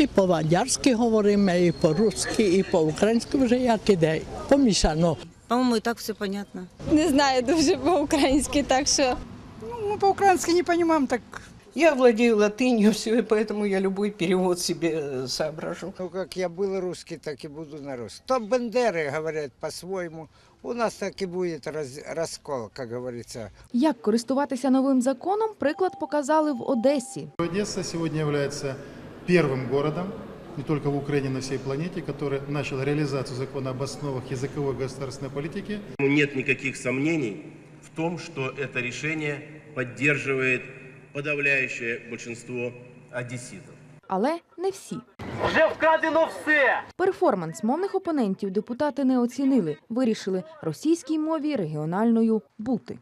І по-вандярськи говоримо, і по-русски, і по-українськи вже як іде. Помішано. По-моему, и так все понятно. Не знаю дуже по-українськи, так що Ну, по-украински не понимаем, так Я владею латынью, все, и поэтому я любой перевод себе э, соображу. Ну, как я был русский, так и буду на русском. То Бендеры говорят по-своему. У нас так и будет раз- раскол, как говорится. Як користуватися новим законом, приклад показали в Одесі. Одесса сегодня является первым городом, не только в Украине, на всей планете, который начал реализацию закона об основах языковой государственной политики. Нет никаких сомнений в том, что это решение поддерживает подавляющее большинство одесситов. Але не всі. Вже вкрадено все. Перформанс мовних опонентів депутати не оцінили. Вирішили російській мові регіональною бути.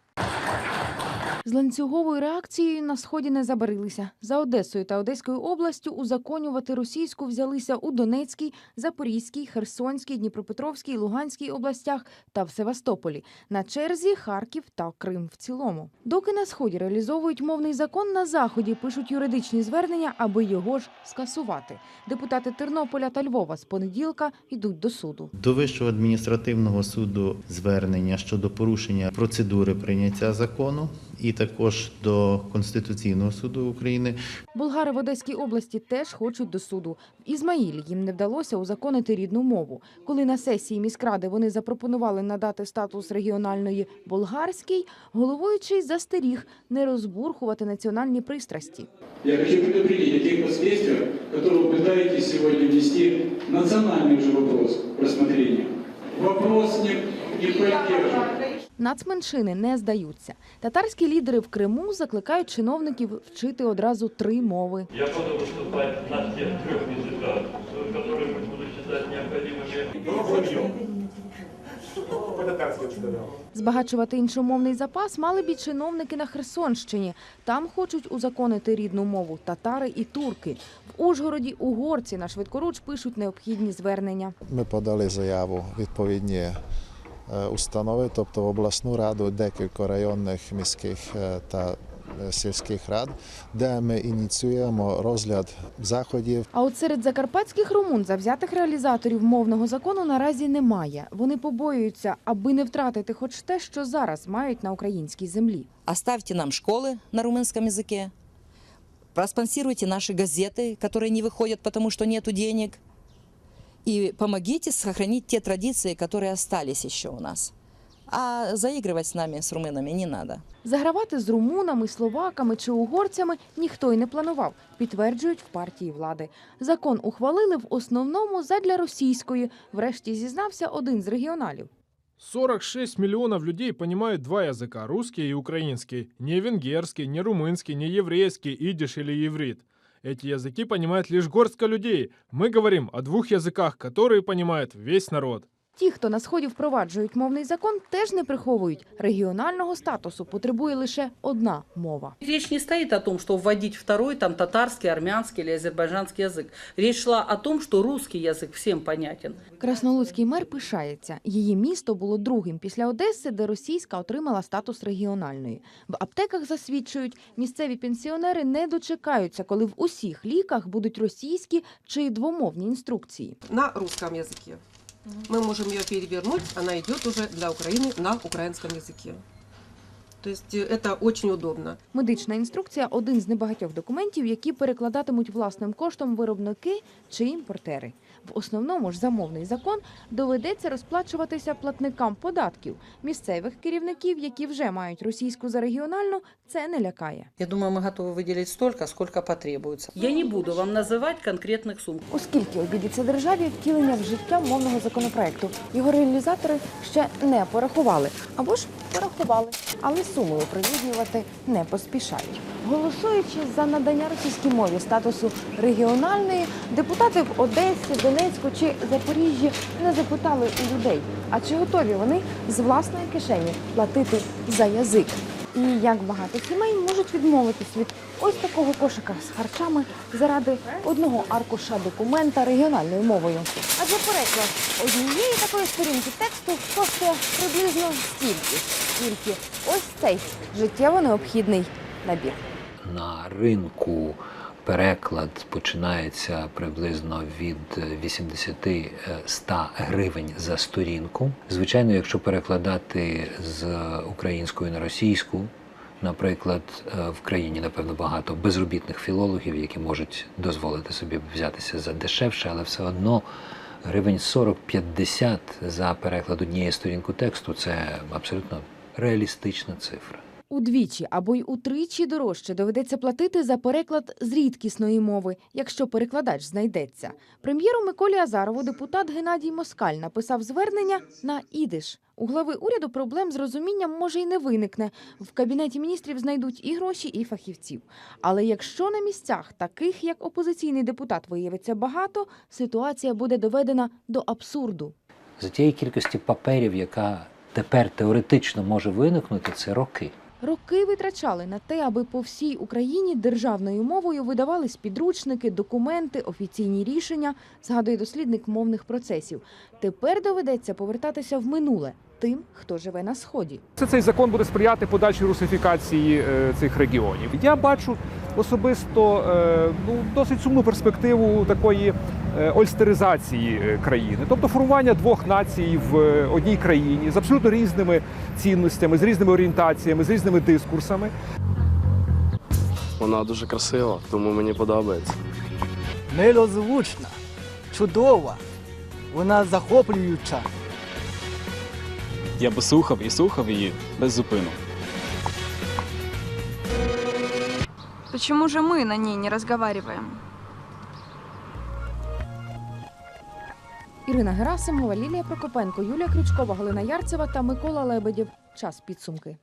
З ланцюговою реакцією на сході не забарилися. За Одесою та Одеською областю узаконювати російську взялися у Донецькій, Запорізькій, Херсонській, Дніпропетровській, Луганській областях та в Севастополі. На черзі Харків та Крим в цілому. Доки на сході реалізовують мовний закон, на заході пишуть юридичні звернення, аби його ж скасувати. Депутати Тернополя та Львова з понеділка йдуть до суду. До Вищого адміністративного суду звернення щодо порушення процедури прийняття закону, і також до Конституційного суду України Болгари в Одеській області теж хочуть до суду. В Ізмаїлі їм не вдалося узаконити рідну мову. Коли на сесії міськради вони запропонували надати статус регіональної болгарській, головуючий застеріг не розбурхувати національні пристрасті. Я хочу предупредить о тех последствиях, которые вы пытаетесь сегодня внести национальный уже вопрос к рассмотрению. Вопрос не, не поддерживает. Нацменшини не здаються. Татарські лідери в Криму закликають чиновників вчити одразу три мови. Я буду выступать на тех трех языках, которые буду считать необходимыми. Збагачувати іншомовний запас мали б і чиновники на Херсонщині. Там хочуть узаконити рідну мову татари і турки. В Ужгороді угорці на швидкоруч пишуть необхідні звернення. Ми подали заяву відповідні е, установи, тобто в обласну раду, декілька районних міських е, та е, сільських рад, де ми ініціюємо розгляд заходів А от серед закарпатських румун завзятих реалізаторів мовного закону наразі немає. Вони побоюються, аби не втратити хоч те, що зараз мають на українській землі. Оставьте нам школы на румынском языке, проспонсируйте наши газеты, которые не выходят, потому что нету денег, и помогите сохранить те традиции, которые остались еще у нас. А заигрывать с нами, с румынами, не надо. Загравати з румунами, словаками чи угорцями ніхто й не планував, підтверджують в партії влади. Закон ухвалили в основному задля російської. Врешті зізнався один з регіоналів. 46 миллионов людей понимают два языка – русский и украинский. Не венгерский, не румынский, не еврейский, идиш или еврит. Эти языки понимает лишь горстка людей. Мы говорим о двух языках, которые понимает весь народ. Ті, хто на сході впроваджують мовний закон, теж не приховують. Регіонального статусу потребує лише одна мова. Речь не стоит о том, что вводить второй, там, татарский, армянский или азербайджанский язык. Речь шла о том, что русский язык всем понятен. Краснолуцький мер пишається. Її місто було другим після Одеси, де російська отримала статус регіональної. В аптеках засвідчують, місцеві пенсіонери не дочекаються, коли в усіх ліках будуть російські чи двомовні інструкції. На русском языке. Мы можем ее перевернуть, она идет уже для Украины на украинском языке. То есть э, это очень удобно. Медична інструкція один з небагатьох документів, які перекладатимуть власним коштом виробники чи імпортери. В основному ж замовний закон доведеться розплачуватися платникам податків. Місцевих керівників, які вже мають російську за регіональну, це не лякає. Я думаю, мы готовы выделить столько, сколько потребуется. Я не буду вам называть конкретных сумм. Оскільки обідеться державі втілення в життя мовного законопроекту, його реалізатори ще не порахували або ж порахували, але сумою оприлюднювати не поспішають. Голосуючи за надання російській мові статусу регіональної, депутати в Одесі, Донецьку чи Запоріжжі не запитали у людей, а чи готові вони з власної кишені платити за язик. І як багато сімей можуть відмовитись від ось такого кошика з харчами заради одного аркуша документа регіональною мовою. Адже переклад однієї такої сторінки тексту коштує приблизно стільки, скільки ось цей життєво необхідний набір. на ринку переклад починається приблизно від 80-100 гривень за сторінку. Звичайно, якщо перекладати з української на російську, наприклад, е, в країні напевно багато безробітних філологів, які можуть дозволити собі взятися за дешевше, але все одно гривень 40-50 за переклад однієї сторінку тексту це абсолютно реалістична цифра. Удвічі або й утричі дорожче доведеться платити за переклад з рідкісної мови, якщо перекладач знайдеться. Прем'єру Миколі Азарову депутат Геннадій Москаль написав звернення на ідиш. У глави уряду проблем з розумінням може й не виникне. В кабінеті міністрів знайдуть і гроші, і фахівців. Але якщо на місцях таких, як опозиційний депутат, виявиться багато, ситуація буде доведена до абсурду. За тієї кількості паперів, яка тепер теоретично може виникнути, це роки. Роки витрачали на те, аби по всій Україні державною мовою видавались підручники, документи, офіційні рішення, згадує дослідник мовних процесів. Тепер доведеться повертатися в минуле тим, хто живе на сході. Це цей закон буде сприяти подальшій русифікації е, цих регіонів. Я бачу особисто е, ну, досить сумну перспективу такої ольстеризації е, країни, тобто формування двох націй в е, одній країні з абсолютно різними цінностями, з різними орієнтаціями, з різними дискурсами. Вона дуже красива, тому мені подобається. Милозвучна, чудова, вона захоплююча. Я би слухав і слухав її без зупину. Почему же мы на ней не разговариваем? Ірина Герасимова, Лілія Прокопенко, Юлія Крючкова, Галина Ярцева та Микола Лебедєв. Час підсумки.